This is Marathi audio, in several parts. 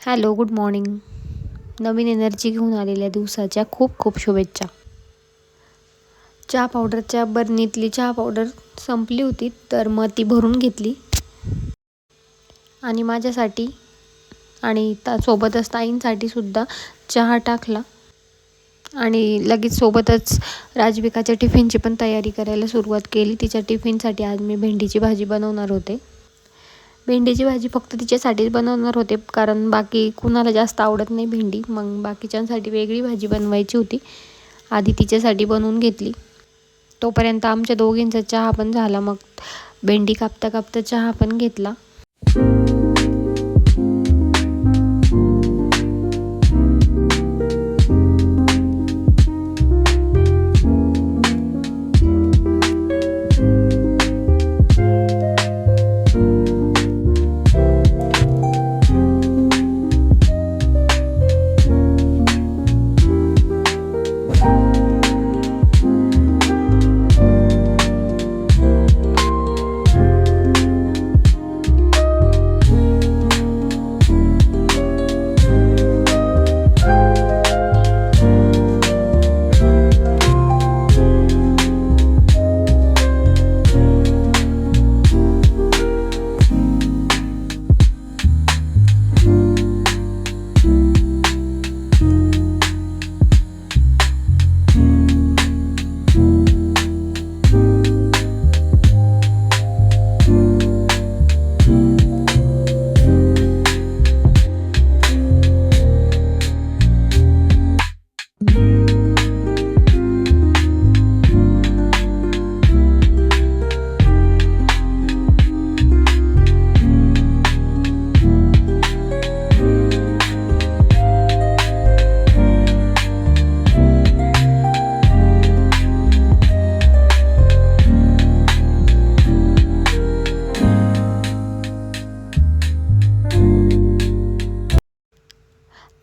हॅलो गुड मॉर्निंग नवीन एनर्जी घेऊन आलेल्या दिवसाच्या खूप खूप शुभेच्छा. चहा पावडरच्या बरणीतली चहा पावडर संपली होती तर मग ती भरून घेतली. आणि माझ्यासाठी आणि ता सोबतच ताईंसाठी सुद्धा चहा टाकला. आणि लगेच सोबतच राजविकाच्या टिफिनची पण तयारी करायला सुरुवात केली. तिच्या टिफिनसाठी आज मी भेंडीची भाजी बनवणार होते. भेंडीची भाजी फक्त तिच्यासाठीच बनवणार होते कारण बाकी कुणाला जास्त आवडत नाही भेंडी. मग बाकीच्यांसाठी वेगळी भाजी बनवायची होती. आधी तिच्यासाठी बनवून घेतली. तोपर्यंत आमच्या दोघींचा चहा पण झाला. मग भेंडी कापता कापता चहा पण घेतला.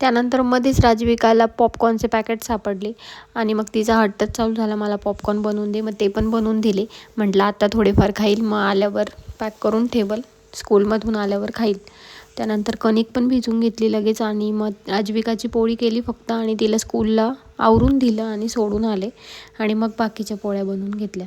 त्यानंतर मध्येच राजविकाला पॉपकॉर्नचे पॅकेट सापडले. आणि मग तिचा हट्टच चालू झाला. मला पॉपकॉर्न बनवून दे. मग ते पण बनवून दिले. म्हटलं आता थोडेफार खाईल. मग आल्यावर पॅक करून ठेवल. स्कूलमधून आल्यावर खाईल. त्यानंतर कणिक पण भिजून घेतली लगेच. आणि मग राजविकाची पोळी केली फक्त. आणि तिला स्कूलला आवरून दिलं आणि सोडून आले. आणि मग बाकीच्या पोळ्या बनवून घेतल्या.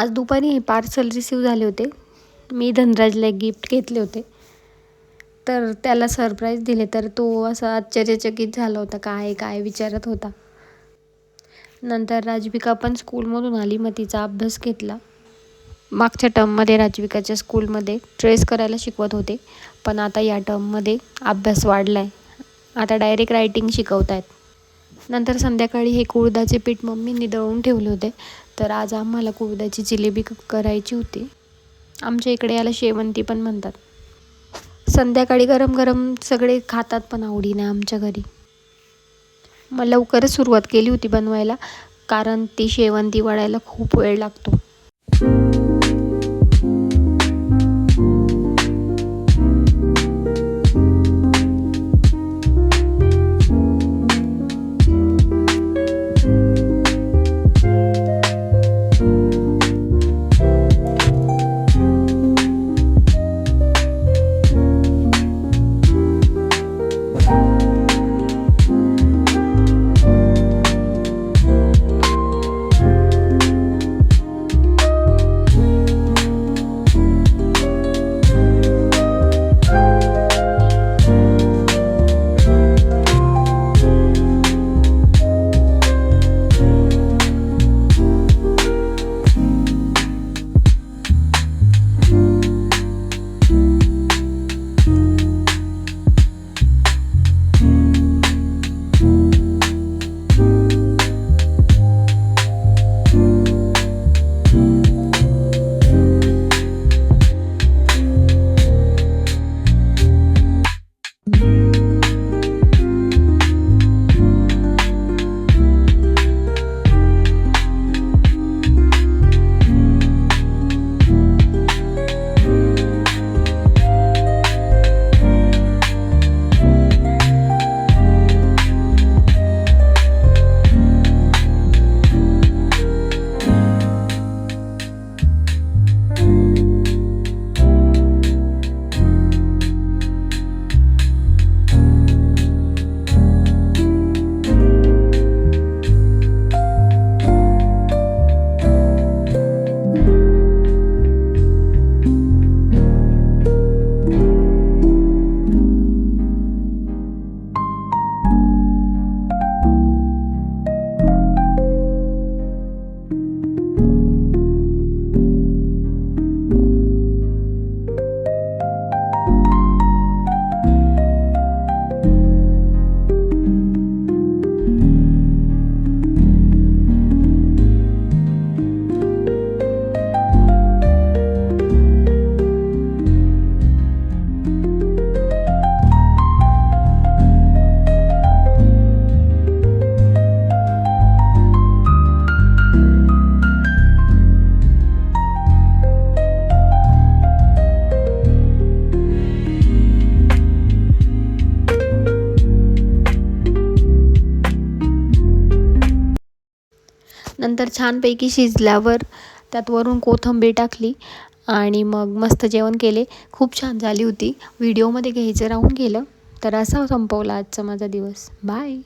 आज दुपारी हे पार्सल रिसीव झाले होते. मी धनराजला एक गिफ्ट घेतले होते. तर त्याला सरप्राईज दिले. तर तो असा आश्चर्यचकित झाला होता. काय काय विचारत होता. नंतर राजविका पण स्कूलमधून आली. मग तिचा अभ्यास घेतला. मागच्या टर्ममध्ये राजविकाच्या स्कूलमध्ये ट्रेस करायला शिकवत होते. पण आता या टर्ममध्ये अभ्यास वाढला आहे आता डायरेक्ट रायटिंग शिकवत आहेत नंतर संध्याकाळी हे कुळदाचे पीठ मम्मींनी दळून ठेवले होते. तर आज आम्हाला कोविदाची जिलेबी करायची होती. आमच्या इकडे याला शेवंती पण म्हणतात. संध्याकाळी गरम गरम सगळे खातात पण आवडीने आमच्या घरी. मग लवकरच सुरुवात केली होती बनवायला कारण ती शेवंती वाढायला खूप वेळ लागतो. नंतर छानपैकी शिजल्यावर त्यात वरून कोथिंबीर टाकली आणि मग मस्त जेवण केले. खूप छान झाली होती. व्हिडिओमध्ये घ्यायचं राहून गेलं. तर असा संपवला आजचा माझा दिवस. बाय